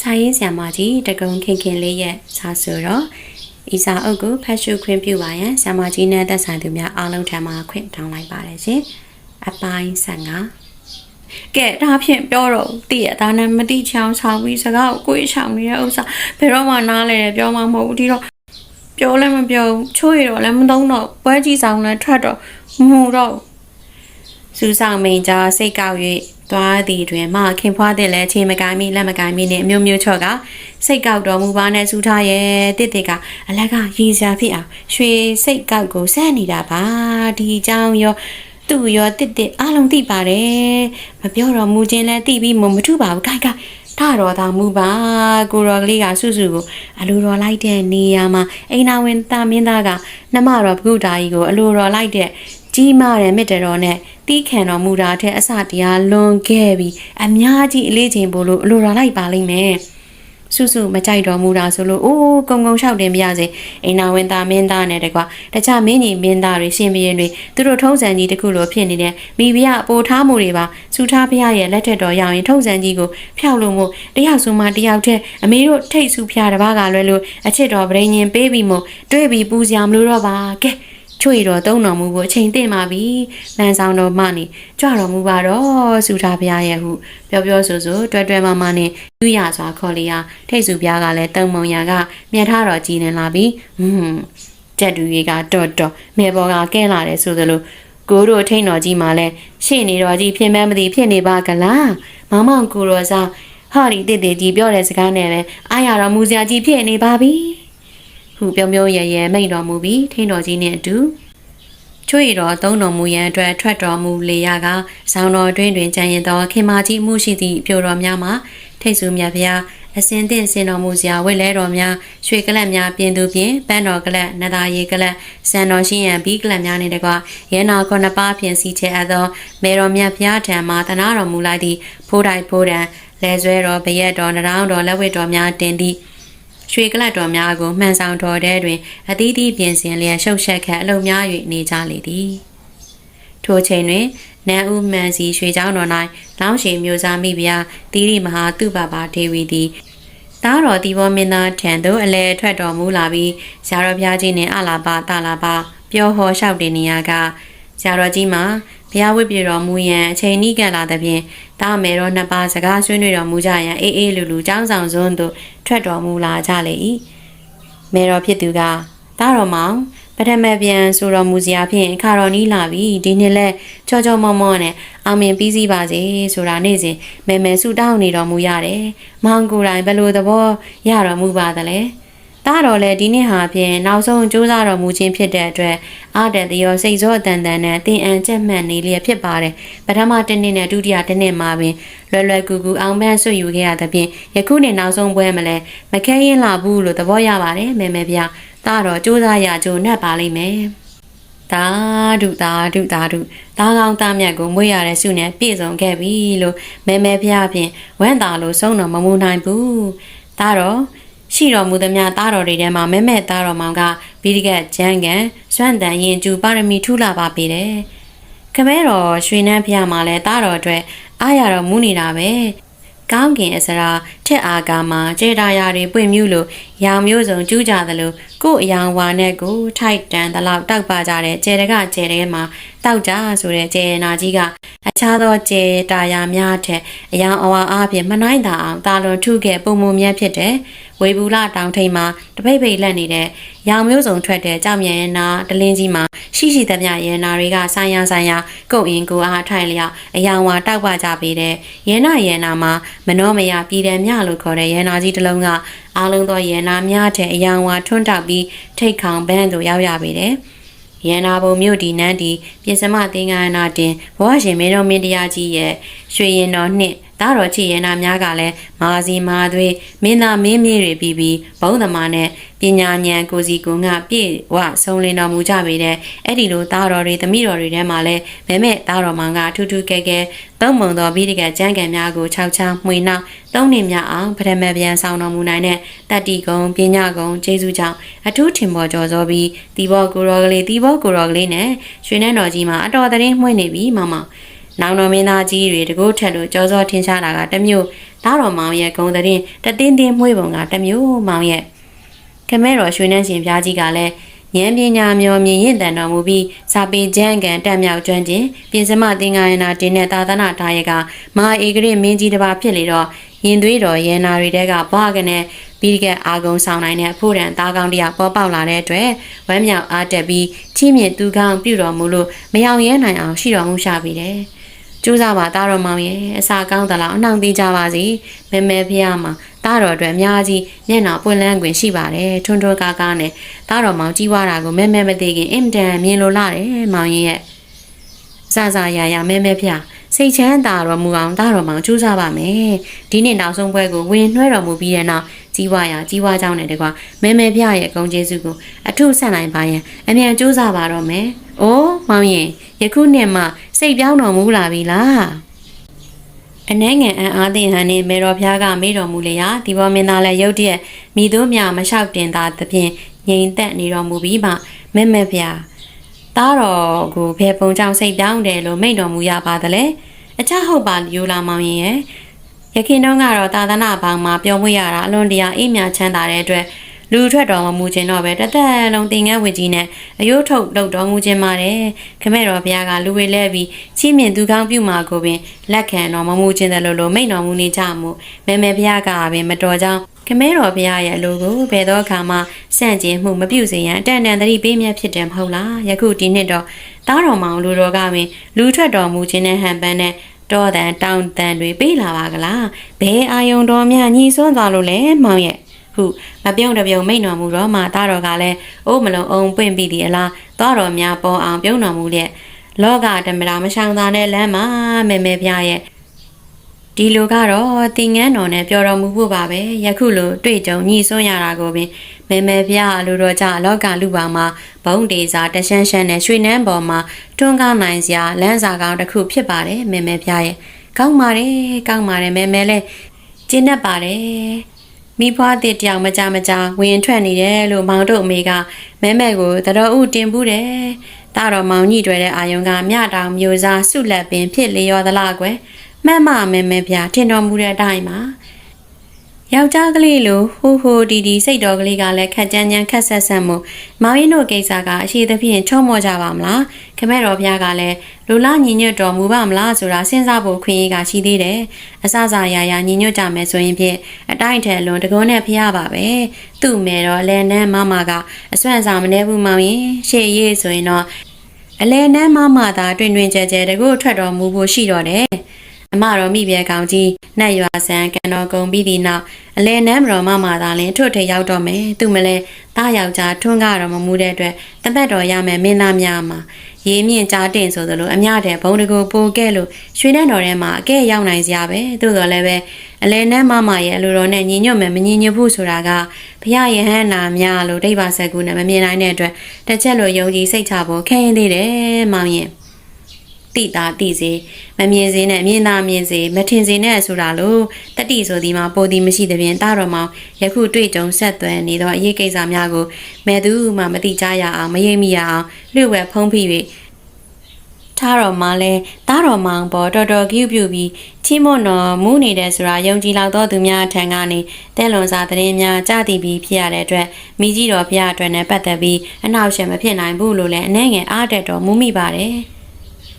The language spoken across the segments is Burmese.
စာရေးဆရာမကြီးတကုံခင်ခင်လေးရဲ့စာဆိုတော့ဤစာအုပ်ကိုဖတ်ရှုခွင့်ပြုပါရန်ဆရာမကြီးနဲ့သက်ဆိုင်သူများအားလုံးထံမှခွင့်တောင်းလိုက်ပါတယ်ရှင်။အပိုင်း15ကဲဒါဖြင့်ပြောတော့တည့်ရဒါနဲ့မတိချောင်းဆောင်ပြီးစကားကိုကိုယ်ချောင်းနေတဲ့ဥစ္စာဘယ်တော့မှနားလဲတယ်ပြောမှမဟုတ်ဘူးဒီတော့ပြောလည်းမပြောဘူးချိုးရတော့လည်းမသုံးတော့ပွဲကြီးဆောင်လည်းထွက်တော့မူတော့စူးဆောင်မိန်ကြားစိတ်ကောက်၍ သွားသည်တွင်မခင်ဖွားတဲ့လဲချင်းမကိုင်းမီလက်မကိုင်းမီနဲ့အမျိုးမျိုးချော့ကစိတ်ကောက်တော်မူပါနဲ့စူးထားရဲ့တစ်တစ်ကအလက်ကရေစာဖြစ်အောင်ရွှေစိတ်ကောက်ကိုစက်နေတာပါဒီအကြောင်းရောသူ့ရောတစ်တစ်အားလုံးသိပါတယ်မပြောတော့မူချင်းလဲသိပြီးမမထုပါဘူးခိုင်ခိုင်ထတော်သာမူပါကိုရောကလေးကစွစွကိုအလိုတော်လိုက်တဲ့နေရာမှာအိမ်နာဝင်သားမင်းသားကနှမတော်ဘုဒ္ဓါကြီးကိုအလိုတော်လိုက်တဲ့ ကြီးမားတဲ့မြစ်တတော်နဲ့တီးခံတော်မူတာတဲ့အစတရားလွန်ခဲ့ပြီးအများကြီးအလေးချိန်ပို့လို့အလိုတော်လိုက်ပါလိမ့်မယ်စုစုမကြိုက်တော်မူတာဆိုလို့အိုးကုံကုံလျှောက်တင်ပြရစေအိမ်နာဝင်သားမင်းသားနဲ့တကွာတခြားမင်းကြီးမင်းသားတွေရှင်ဘရင်တွေသူတို့ထုံးစံကြီးတစ်ခုလိုဖြစ်နေတဲ့မိဖုရားအပိုထားမှုတွေပါစူထားဖုရားရဲ့လက်ထက်တော်ရောက်ရင်ထုံးစံကြီးကိုဖျောက်လို့မို့တယောက်ဆိုမှတယောက်တည်းအမေတို့ထိတ်ဆူဖျားတစ်ပါးကလွယ်လို့အချစ်တော်ဗရင်ရင်ပေးပြီးမို့တွေ့ပြီးပူစရာမလိုတော့ပါကဲ ချွေတော်သုံးတော်မူဖို့အချိန်တင့်ပါပြီ။လန်ဆောင်တော်မှနေကြွတော်မူပါတော့စူထားဖရားရဲ့ဟုပြောပြောဆိုဆိုတွဲတွဲမမနဲ့ယူရစွာခေါ်လျာထိတ်စုဖရားကလည်းတုံမုံရာကမြတ်ထားတော်ကြည်နေလာပြီ။ဟွန်းကြက်တူကြီးကတော့တော့မေဘော်ကကဲလာတယ်ဆိုသလိုကိုတို့ထိန်တော်ကြီးမှလည်းရှေ့နေတော်ကြီးဖြစ်မဲမသိဖြစ်နေပါကလား။မောင်မောင်ကိုရောစားဟာဒီတစ်တစ်ကြီးပြောတဲ့စကားနဲ့ပဲအားရတော်မူစရာကြီးဖြစ်နေပါပြီ။ ဟုပြောမျိုးရရဲမိန်တော်မူပြီးထိန်တော်ကြီးနဲ့အတူချွေတော်သုံးတော်မူရန်အတွက်ထွက်တော်မူလေရကဆောင်းတော်တွင်တွင်ကြံရင်သောခင်မာကြီးမှုရှိသည့်ပြိုတော်များမှာထိတ်ဆူမြတ်ဖျားအစင်သင့်စင်တော်မူစရာဝိလဲတော်များရွှေကလပ်များပြင်သူပြင်ပန်းတော်ကလပ်နသာရီကလပ်စံတော်ရှိရန်ဘီကလပ်များနှင့်တကွရဲနာခုနှစ်ပါးဖြင့်စီချဲအပ်သောမေတော်မြတ်ဖျားထံမှတနာတော်မူလိုက်သည့်ဖိုးတိုင်းဖိုးတံလဲဆွဲတော်ဗရက်တော်နရောင်းတော်လက်ဝဲတော်များတင်သည့် ရွှေကလတ်တော်များကိုမှန်ဆောင်တော်တဲ့တွင်အသီးသီးပြင်ဆင်လျက်ရှုပ်ရှက်ခတ်အလုံများ၍နေကြလေသည်ထိုချိန်တွင်နန်းဦးမှန်စီရွှေเจ้าတော်၌လောင်းရှိမျိုးစားမိဖုရားတိရိမဟာသူပပါဒေဝီသည်သားတော်ဒီဘောမင်းသားထံသို့အလဲထွက်တော်မူလာပြီးဇာတော်ဘုရားကြီးနှင့်အလာပါတလာပါပြောဟောလျှောက်တင်နေရကဇာတော်ကြီးမှာ ဘုရားဝိပြေတော်မူရန်အချိန်ဤကလာသဖြင့်တားမယ်တော်နှစ်ပါးစကားဆွေးနွေးတော်မူကြရန်အေးအေးလူလူចောင်းဆောင်စွန်းသို့ထွက်တော်မူလာကြလေ၏မေတော်ဖြစ်သူကတားတော်မောင်ပထမပြန်ဆိုတော်မူစရာဖြင့်ခါတော်နီးလာပြီဒီနှစ်လဲချောချောမောမောနဲ့အောင်မြင်ပြီးစီးပါစေဆိုတာနေ့စဉ်မဲမဲဆူတောင်းနေတော်မူရတယ်မောင်ကိုယ်တိုင်ဘယ်လိုသဘောရတော်မူပါသလဲ တားတော်လည်းဒီနေ့ဟာဖြင့်နောက်ဆုံးစူးစမ်းတော်မူခြင်းဖြစ်တဲ့အတွက်အာတန်တရောစိတ်စောအတန်တန်နဲ့တင်အန်ကြက်မှန်နေလျက်ဖြစ်ပါတယ်ပထမတစ်နှစ်နဲ့ဒုတိယတစ်နှစ်မှာပင်လွယ်လွယ်ကူကူအောင်ပန်းဆွယူခဲ့ရသဖြင့်ယခုနှစ်နောက်ဆုံးပွဲမလဲမခဲရင်လာဘူးလို့သဘောရပါတယ်မဲမဲဗျာတားတော်စူးစမ်းရကြုံနဲ့ပါလိမ့်မယ်တာဒုတာဒုတာဒုတာကောင်းသားမြတ်ကိုမွေးရတဲ့စုနဲ့ပြည့်စုံခဲ့ပြီလို့မဲမဲဖျားဖြင့်ဝမ်းသာလို့ဆုံးတော်မမူနိုင်ဘူးတာတော့ ရှိတော်မူသမျှတားတော်တွေထဲမှာမဲမဲတားတော်မောင်ကဘိရိကကျန်းကန်စွန့်တန်ရင်ကျူပါရမီထူလာပါပေတယ်ခမဲတော်ရွှေနှန်းဖျားမှာလဲတားတော်အတွက်အားရတော်မူနေတာပဲကောင်းကင်အစရာထက်အာကာမှာကျေတာယာတွေပွင့်မြူးလို့ရောင်မျိုးစုံကျူးကြသလိုကို့အယောင်ဝါနဲ့ကိုထိုက်တန်တလောက်တောက်ပါကြတဲ့ကျဲတကကျဲတဲမှာတောက်ကြဆိုတဲ့ကျဲနာကြီးကအခြားသောကျဲတာယာများထက်အယောင်အဝါအားဖြင့်မနိုင်တာအောင်တာလွန်ထုခဲ့ပုံမမြတ်ဖြစ်တဲ့ဝေဘူးလတောင်ထိန်မှာတပိတ်ပိတ်လက်နေတဲ့ရောင်မျိုးစုံထွက်တဲ့ကြောင်မြန်ရနာတလင်းကြီးမှာရှိရှိသမျှရနာတွေကဆိုင်ရဆိုင်ရကုတ်အင်ကိုအားထိုင်လျောက်အယောင်ဝါတောက်ပါကြပေတဲ့ရဲနာရဲနာမှာမနောမယပြည်တယ်မြလို့ခေါ်တဲ့ရဲနာကြီးတစ်လုံးက အားလုံးသောရဲနာများတဲ့အယောင်ဝါထွန်းတောက်ပြီးထိတ်ခေါင်ပန်းသို့ရောက်ရပေတယ်ရန်နာဘုံမြို့ဒီနန်းဒီပြင်စမသင်္ကန်းနာတင်ဘဝရှင်မင်းတော်မင်းတရားကြီးရဲ့ရွှေရင်တော်နှစ်တားတော်ချီရန်နာများကလည်းမာစီမာသွေးမင်းသားမင်းမြေတွေပြီးပြီးဘုံသမာနဲ့ပညာဉာဏ်ကိုစီကိုငါပြည့်ဝဆုံးလင်းတော်မူကြပေတဲ့အဲ့ဒီလိုတားတော်တွေသမီးတော်တွေထဲမှာလည်းမဲမဲတားတော်မောင်ကထူးထူးကဲကဲသုံးမုံတော်ပြီးတကကျန်းကံများကိုခြောက်ချမှွေနောက်သုံးနေမြအောင်ပထမပြန်ဆောင်တော်မူနိုင်တဲ့တတ္တိကုံပညာကုံကျေးဇူးကြောင့်အထူးထင်ပေါ်ကျော်စောပြီးတီဘောကိုရောကလေးတီဘောကိုရောကလေးနဲ့ရွှေနှန်းတော်ကြီးမှာအတော်တရင်မှွေနေပြီမမ နောင်တော်မင်းသားကြီးတွေတကိုးထက်လို့ကြောစောထင်းရှားတာကတစ်မျိုးသားတော်မောင်ရဲ့ဂုံသတင်းတတင်းတင်းမှွေးပုံကတစ်မျိုးမောင်ရဲ့ခမဲတော်ရွှေနှန်းရှင်ပြားကြီးကလည်းဉာဏ်ပညာမျောမြင်ရင်တန်တော်မူပြီးစာပေကျမ်းကန်တက်မြောက်ကျွမ်းကျင်ပြင်စမသင်္ကာယနာတင်းတဲ့သာသနာတာရဲ့ကမဟာဧကရမင်းကြီးတစ်ပါးဖြစ်လေတော့ရင်သွေးတော်ရဲနာတွေတဲကဘွားကနေပြီးကအာကုံဆောင်နိုင်တဲ့အဖို့တန်သားကောင်းတယောက်ပေါ်ပေါက်လာတဲ့အတွက်ဝမ်းမြောက်အားတက်ပြီးချီးမြှင့်သူကောင်းပြုတော်မူလို့မယောင်ရဲနိုင်အောင်ရှိတော်မူရှာပြီတယ် ကျိုးစားပါသားတော်မောင်ရဲ့အစာကောင်းသလားအနှောင့်သေးကြပါစေမဲမဲဖះမှာသားတော်အတွက်အများကြီးမျက်နှာပွင့်လန်းခွင့်ရှိပါတယ်ထွန်းထွန်းကားကားနဲ့သားတော်မောင်ကြီးွားတာကိုမဲမဲမသိခင်အင်တန်မြင်လို့လာတယ်မောင်ရင်ရဲ့စစရာရာမဲမဲဖះစိတ်ချမ်းသာတော်မူအောင်သားတော်မောင်ကြိုးစားပါမယ်ဒီနေ့နောက်ဆုံးပွဲကိုဝင်နှွှဲတော်မူပြီးတဲ့နောက်ကြီးဝါရာကြီးဝါကြောင်းနဲ့တကွာမဲမဲဖះရဲ့ဂုံကျေးဇူးကိုအထုဆက်နိုင်ပါရင်အမြန်ကြိုးစားပါတော့မယ်။အိုး မောင်ရင်ယခုနှစ်မှစိတ်ပြောင်းတော်မူလာပြီလား။အနှဲငယ်အံအားသင်ဟန်နေမေတော်ဖျားကမေးတော်မူလေရာဒီဘောမင်းသားလည်းရုတ်တရက်မိတို့မြမလျှောက်တင်သာသဖြင့်ငြိမ်သက်နေတော်မူပြီးမှမဲမဲဖျားသားတော်ကိုဘယ်ပုံကြောင့်စိတ်ပြောင်းတယ်လို့မိန့်တော်မူရပါသလဲ။အချဟုတ်ပါယူလာမောင်ရင်ရဲ့ရခင်တုန်းကတော့သာသနာဘောင်မှာပြောမွေရတာအလွန်တရာအိမ်မြချမ်းသာတဲ့အတွက် လူထွက်တော်မမူခြင်းတော့ပဲတသက်လုံးတင်ငန်းဝကြီးနဲ့အယိုးထုတ်လုပ်တော်မူခြင်းပါတယ်ခမဲတော်ဘုရားကလူဝေလဲပြီးချီးမြှင့်သူကောင်းပြုမှာကိုပင်လက်ခံတော်မမူခြင်းတယ်လို့လို့မိန့်တော်မူနေကြမှုမဲမဲဘုရားကပင်မတော်ကြောင်းခမဲတော်ဘုရားရဲ့အလိုကိုဘယ်တော့အခါမှစန့်ကျင်မှုမပြုစေရန်အတန်တန်တတိပေးမြတ်ဖြစ်တယ်မဟုတ်လားယခုဒီနှစ်တော့တားတော်မောင်လူတော်ကပင်လူထွက်တော်မူခြင်းနဲ့ဟန်ပန်းနဲ့တောတန်တောင်တန်တွေပေးလာပါကလားဘဲအာယုံတော်များညီစွန်းသွားလို့လဲမောင်ရဲ့ ဟုမပြုံးတပြုံမိန်တော်မူတော့မှသားတော်ကလည်းအိုးမလုံးအောင်ပွင့်ပြီးဒီအလားသွားတော်များပေါ်အောင်ပြုံးတော်မူတဲ့လောကဓမ္မတာမဆောင်သားနဲ့လမ်းမှာမဲမဲပြရဲ့ဒီလိုကတော့တင်ငန်းတော်နဲ့ပြောတော်မူဖို့ပါပဲယခုလိုတွေ့ကြုံညီစွန်းရတာကိုပင်မဲမဲပြလူတော်ကြလောကလူပါမှာဘုံဒေစာတရှန်းရှန်းနဲ့ရွှေနှန်းပေါ်မှာတွန်းကားနိုင်စရာလမ်းစာကောင်းတစ်ခုဖြစ်ပါတယ်မဲမဲပြရဲ့ကောင်းပါတယ်ကောင်းပါတယ်မဲမဲလဲကျင်းတတ်ပါတယ် မိဖွားတစ်တယောက်မကြမကြဝင်ထွက်နေတယ်လို့မောင်တို့အမေကမဲမဲကိုတတော်ဥတင်ဘူးတယ်။တာတော်မောင်ညှိတွေ့တဲ့အာယုံကမြတောင်မျိုးစားဆုလက်ပင်ဖြစ်လျော်သလားကွယ်။မှတ်မမဲမဲပြထင်တော်မူတဲ့အတိုင်းပါ။ ယောက်ျားကလေးလိုဟိုဟိုဒီဒီစိတ်တော်ကလေးကလည်းခက်ကြမ်းကြမ်းခက်ဆက်ဆက်မှုမောင်ရင်တို့ကိစ္စကအရှိသဖြင့်ချော့မော့ကြပါမလားခမဲတော်ဘုရားကလည်းလူလာညီညွတ်တော်မူပါမလားဆိုတာစဉ်းစားဖို့ခွင့်ရကရှိသေးတယ်အစစရာရာညီညွတ်ကြမယ်ဆိုရင်ဖြင့်အတိုင်းထက်လွန်တကုန်းနဲ့ဖျားပါပဲသူ့မယ်တော့လဲနန်းမမကအစွမ်းစားမနေဘူးမောင်ရင်ရှေ့ရေးဆိုရင်တော့အလဲနန်းမမသာတွင်တွင်ကြဲကြဲတကူထွက်တော်မူဖို့ရှိတော့တယ် အမတော်မိပြဲကောင်ကြီးနတ်ရွာဆန်ကန်တော်ကုံပြီးဒီနောက်အလဲနန်းမတော်မမသာလင်ထွတ်ထရောက်တော့မယ်သူမလဲတားယောက်ျားထွန်းကားတော်မမူတဲ့အတွက်တပတ်တော်ရမယ်မင်းသားများမှာရေးမြင့်ကြားတင်ဆိုသလိုအများတဲ့ဘုံတကူပိုကဲလို့ရွှေနှန်းတော်ထဲမှာအကဲရောက်နိုင်စရာပဲသို့တော်လည်းပဲအလဲနန်းမမရဲ့အလိုတော်နဲ့ညီညွတ်မယ်မညီညွတ်ဘူးဆိုတာကဘုရားယဟန်နာများလို့ဒိဗ္ဗစကူနဲ့မမြင်နိုင်တဲ့အတွက်တစ်ချက်လိုယုံကြည်စိတ်ချဖို့ခဲရင်သေးတယ်မောင်ရင် တိတာတိစေမမြင်စေနဲ့မြင်သာမြင်စေမထင်စေနဲ့ဆိုတာလို့တတိဆိုဒီမှာပိုဒီမရှိတဲ့ပြင်တာတော်မောင်ယခုတွေ့ကြုံဆက်သွယ်နေသောအရေးကိစ္စများကိုမဲသူမှမတိကြရအောင်မရိပ်မိရအောင်လျှို့ဝှက်ဖုံးဖိ၍ထားတော်မှလဲတားတော်မောင်ပေါ်တော်တော်ကြည့်ပြူပြီးချီးမွမ်းတော်မူးနေတယ်ဆိုတာယုံကြည်လောက်သောသူများထံကနေတဲလွန်စာသတင်းများကြားသိပြီးဖြစ်ရတဲ့အတွက်မိကြီးတော်ဖျားအတွက်နဲ့ပတ်သက်ပြီးအနောက်ရှက်မဖြစ်နိုင်ဘူးလို့လည်းအနှဲငယ်အားတက်တော်မူမိပါတယ်။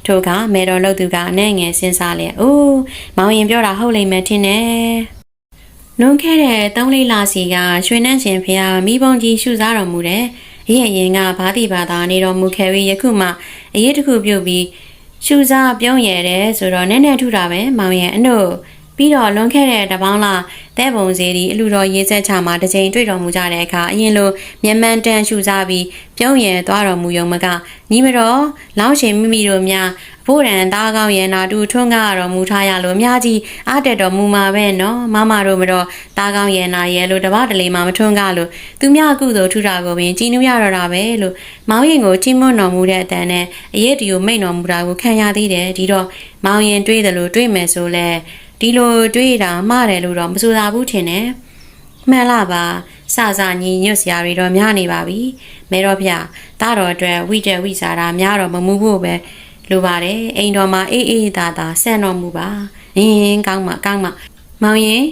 ထို့ကမေတော်လို့သူကအနှဲငယ်စဉ်းစားလျက်အိုးမောင်ရင်ပြောတာဟုတ်လိမ့်မယ်ထင်တယ်။လွန်ခဲ့တဲ့၃လေးလစီကရွှေနှန်းရှင်ဖျားမိဘုံကြီးရှုစားတော်မူတယ်။ရဲ့ရင်ကဘာတိဘာသာနေတော်မူခဲ့ပြီးယခုမှအရေးတစ်ခုပြုတ်ပြီးရှူစားပြုံးရတဲ့ဆိုတော့နည်းနည်းထူတာပဲမောင်ရဲ့အနှုတ် ပြီးတော့လွန်ခဲ့တဲ့တပေါင်းလားတဲ့ပုံစီဒီအလူတော်ရေးဆက်ချမှာတစ်ချိန်တွေ့တော်မူကြတဲ့အခါအရင်လိုမြန်မာတန်ရှူစားပြီးပြုံးရသွားတော်မူယုံမကညီမတော်လောင်းရှင်မိမိတို့များဘိုးရန်သားကောင်းရန်နာတူထွန်းကားတော်မူထားရလို့အများကြီးအားတက်တော်မူမှာပဲနော်မမတို့မတော်သားကောင်းရန်နာရဲလို့တပတ်တလေမှမထွန်းကားလို့သူများကုသိုလ်ထူတာကိုပင်ကြည်နူးရတော့တာပဲလို့မောင်ရင်ကိုချီးမွမ်းတော်မူတဲ့အတန်နဲ့အရေးတူမိတ်တော်မူတာကိုခံရသေးတယ်ဒီတော့မောင်ရင်တွေးတယ်လို့တွေးမယ်ဆိုလဲ ဒီလိုတွေးတာမှားတယ်လို့တော့မဆိုသာဘူးထင်တယ်မှန်လားပါစစညီညွတ်စရာတွေတော့များနေပါပြီမဲတော့ဗျတားတော်အတွက်ဝိတက်ဝိစာတာများတော့မမှုဖို့ပဲလိုပါတယ်အိမ်တော်မှာအေးအေးသာသာဆန့်တော်မူပါအင်းကောင်းပါကောင်းပါမောင်ရင်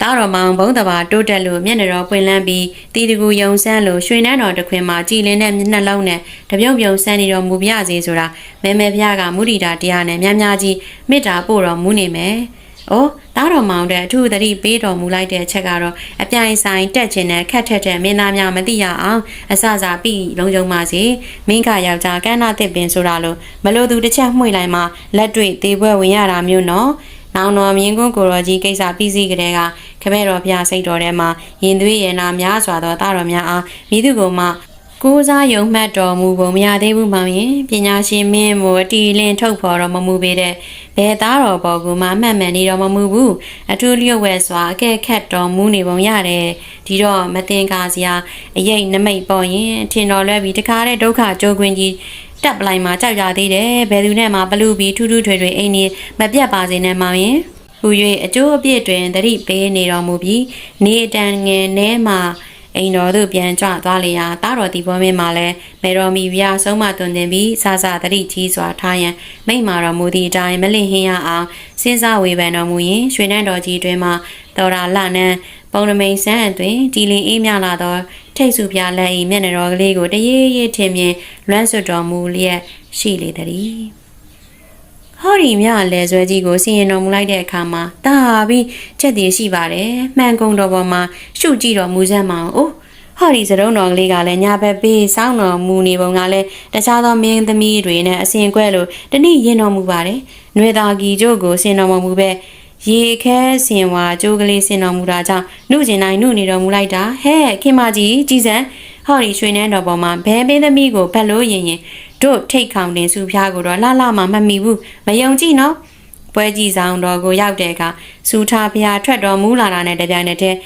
တားတော်မောင်ဘုံတဘာတိုးတက်လို့မျက်နှာတော်ပွင့်လန်းပြီးတီတကူယုံဆန်းလို့ရွှေနှန်းတော်တစ်ခွင်မှာကြည်လင်းတဲ့မျက်နှာလုံးနဲ့တပြုံပြုံဆန်းနေတော်မူပြစေဆိုတာမဲမဲဖျားကမုဒိတာတရားနဲ့များများကြီးမေတ္တာပို့တော်မူနေမယ်။ အိုးတားတော်မောင်တဲ့အထူးသတိပေးတော်မူလိုက်တဲ့ချက်ကတော့အပြိုင်ဆိုင်တက်ချင်တဲ့ခက်ထက်တဲ့မင်းသားများမသိရအောင်အစစာပြီးလုံးုံပါစေမင်းကယောက်ျားကန်းနာတစ်ပင်ဆိုတာလို့မလို့သူတစ်ချက်မှွေလိုက်မှလက်တွေ့သေးပွဲဝင်ရတာမျိုးနော်။နောင်တော်မြင်းကွန်းကိုရောကြီးကိစ္စပြီးစီးကြတဲ့ကခမဲတော်ဖျားစိတ်တော်ထဲမှာရင်သွေးရနာများစွာသောတာတော်များအားမိသူကိုမှ ကိုးစားယုံမှတ်တော်မူပုံမရသေးဘူးမောင်ရင်ပညာရှင်မင်းမို့အတီလင်းထုတ်ဖော်တော်မမူပေတဲ့ဘယ်သားတော်ပေါ်ကမှအမှတ်မှန်နေတော်မမူဘူးအထူးလျှို့ဝဲစွာအကဲခတ်တော်မူနေပုံရတယ်ဒီတော့မတင်ကားစရာအရေးနမိတ်ပေါ်ရင်ထင်တော်လွဲပြီးတခါတဲ့ဒုက္ခကြိုးခွင်းကြီးတက်ပလိုက်မှာကြောက်ကြသေးတယ်ဘယ်သူနဲ့မှဘလူပြီးထူးထူးထွေထွေအိမ်နေမပြတ်ပါစေနဲ့မောင်ရင်ဟူ၍အကျိုးအပြည့်တွင်တတိပေးနေတော်မူပြီးနေတန်ငယ်နဲမှာ အိမ်တော်သို့ပြန်ကြွသွားလေရာတားတော်ဒီပွဲမင်းမှာလဲမေတော်မီပြဆုံးမတွင်တင်ပြီးစစတတိကြီးစွာထားရန်မိန့်မာတော်မူသည့်အတိုင်းမလင့်ဟင်းရအောင်စဉ်းစားဝေဖန်တော်မူရင်ရွှေနှန်းတော်ကြီးတွင်မှတော်ရာလနန်းပုံရမိန်ဆန်းအတွင်ကြည်လင်အေးမြလာသောထိတ်စုပြလက်၏မျက်နှာတော်ကလေးကိုတရေရေထင်မြင်လွမ်းဆွတ်တော်မူလျက်ရှိလေသည် ဟော်ရီမြလဲဆွဲကြီးကိုစီရင်တော်မူလိုက်တဲ့အခါမှာတာပြီးချက်တည်ရှိပါတယ်မှန်ကုန်တော်ပေါ်မှာရှုကြည့်တော်မူစမ်းမအောင်အိုးဟော်ဒီစရုံတော်ကလေးကလည်းညာဘက်ပေးစောင်းတော်မူနေပုံကလည်းတခြားသောမင်းသမီးတွေနဲ့အစဉ်ကွဲလို့တနည်းရင်တော်မူပါတယ်။နှွေသားကြီးကျို့ကိုဆင်တော်မူပဲရေခဲစင်ဝါကျိုးကလေးဆင်တော်မူတာကြောင့်နှုကျင်တိုင်းနှုနေတော်မူလိုက်တာဟဲ့ခင်မကြီးကြည်စံဟော်ဒီရွှေနှန်းတော်ပေါ်မှာဘဲမင်းသမီးကိုဖက်လို့ရင်ရင် တို့ထိတ်ခေါင်တင်စုဖျားကိုတော့လှလှမှမမီဘူးမယုံကြည်နော်ပွဲကြည့်ဆောင်တော်ကိုရောက်တဲ့အခါစူထားဖျားထွက်တော်မူလာတာနဲ့တပြိုင်နက်တည်း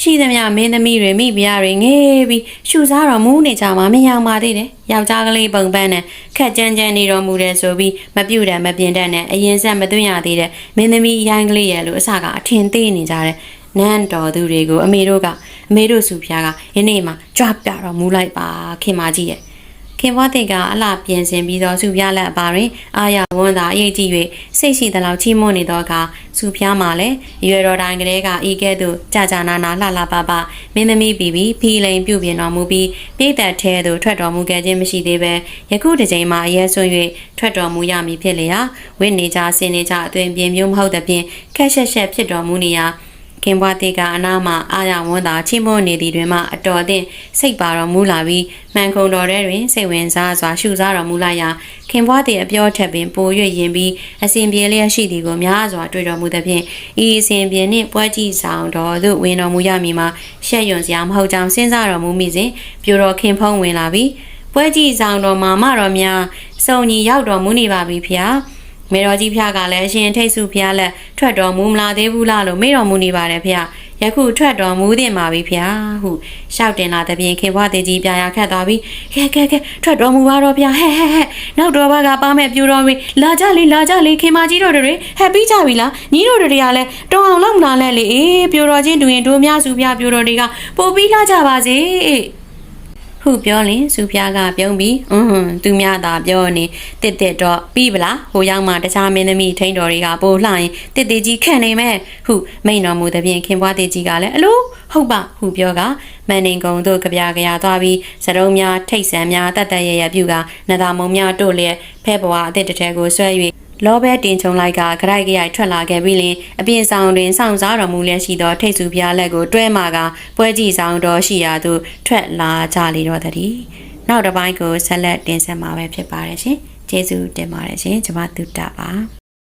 ရှိသမျှမင်းသမီးတွေမိဖုရားတွေငေးပြီးရှူစားတော်မူနေကြမှာမယောင်ပါသေးတယ်။ယောက်ျားကလေးပုံပန်းနဲ့ခက်ကြမ်းကြမ်းနေတော်မူတယ်ဆိုပြီးမပြုတ်တယ်မပြင်းတတ်နဲ့အရင်ဆက်မသွင်းရသေးတဲ့မင်းသမီးရိုင်းကလေးရဲ့လို့အစကအထင်သေးနေကြတဲ့နန်းတော်သူတွေကိုအမေတို့ကအမေတို့စုဖျားကယနေ့မှကြွပြတော်မူလိုက်ပါခင်မကြီးရဲ့ ခင်ဘွားတင်ကအလှပြင်ဆင်ပြီးသောစုပြလက်အပါတွင်အာရဝန်းသာအရေးကြည့်၍စိတ်ရှိသလောက်ချီးမွမ်းနေသောအခါစုပြားမှလည်းရွယ်တော်တိုင်းကလေးကဤကဲ့သို့ကြာကြာနာနာလှလှပပမင်းသမီးပြီးပြီးဖီလိန်ပြုတ်ပြင်တော်မူပြီးပြည်သက်ထဲသို့ထွက်တော်မူခဲ့ခြင်းမရှိသေးပဲယခုတစ်ချိန်မှာအရဲဆွ၍ထွက်တော်မူရမည်ဖြစ်လျာဝိနေကြဆင်းနေကြအသွင်ပြင်းမျိုးမဟုတ်သဖြင့်ခက်ရှက်ရှက်ဖြစ်တော်မူနေရာ ခင်ဘွားတေကအနားမှာအာရဝန်းသာချိမွနေသည်တွင်မှအတော်အသင့်စိတ်ပါတော်မူလာပြီးမှန်ခုံတော်ထဲတွင်စိတ်ဝင်စားစွာရှုစားတော်မူလိုက်ရာခင်ဘွားတေအပြောထက်ပင်ပို၍ရင်ပြီးအစဉ်ပြေလျက်ရှိသည်ကိုများစွာတွေ့တော်မူသဖြင့်ဤအစဉ်ပြေနှင့်ပွဲကြည့်ဆောင်တော်သို့ဝင်တော်မူရမည်မှာရှက်ရွံစရာမဟုတ်ကြောင်းစဉ်းစားတော်မူမိစဉ်ပြိုတော်ခင်ဖုံးဝင်လာပြီးပွဲကြည့်ဆောင်တော်မှာမတော်များစုံညီရောက်တော်မူနေပါပြီဖျား မေတော်ကြီးဖျားကလည်းအရှင်ထိတ်စုဖျားလက်ထွက်တော်မူမလာသေးဘူးလားလို့မေးတော်မူနေပါတယ်ဖျားယခုထွက်တော်မူတင်ပါပြီဖျားဟုရှောက်တင်လာတဲ့ပြင်ခင်ဘွားတေကြီးပြာရခတ်သွားပြီးခဲခဲခဲထွက်တော်မူပါတော့ဖျားဟဲ့ဟဲ့ဟဲ့နောက်တော်ဘက်ကပါမဲ့ပြူတော်မီလာကြလေလာကြလေခင်မကြီးတို့တွေဟဲ့ပြီးကြပြီလားညီတို့တွေကလည်းတော်အောင်လောက်မလာနဲ့လေအေးပြူတော်ချင်းတူရင်တို့များစုဖျားပြူတော်တွေကပို့ပြီးလာကြပါစေအေး ဟုပြောလင်စူဖျားကပြုံးပြီးအင်းသူများသာပြောနေတစ်တစ်တော့ပြီးပလားဟိုရောက်မှတခြားမင်းသမီးထိန်တော်တွေကပို့လှရင်တစ်တစ်ကြီးခန့်နေမဲ့ဟုမိန်တော်မူတဲ့ပြင်ခင်ပွားတစ်ကြီးကလည်းအလိုဟုတ်ပါဟုပြောကမန်နေကုံတို့ကြပြကြရသွားပြီးစရုံးများထိတ်ဆန်များတတ်တတ်ရရပြုကနသာမုံများတို့လျက်ဖဲဘွားအစ်တစ်ထဲကိုဆွဲ၍ လောဘဲတင်ချုံလိုက်ကကြိုက်ကြိုက်ထွက်လာခဲ့ပြီးလင်အပြင်ဆောင်တွင်စောင့်စားတော်မူလျက်ရှိသောထိတ်စုပြားလက်ကိုတွဲမှကပွဲကြည့်ဆောင်တော်ရှိရာသို့ထွက်လာကြလေတော့သည်နောက်တစ်ပိုင်းကိုဆက်လက်တင်ဆက်မှာပဲဖြစ်ပါတယ်ရှင်ကျေးဇူးတင်ပါတယ်ရှင်ကျွန်မတုတ္တပါ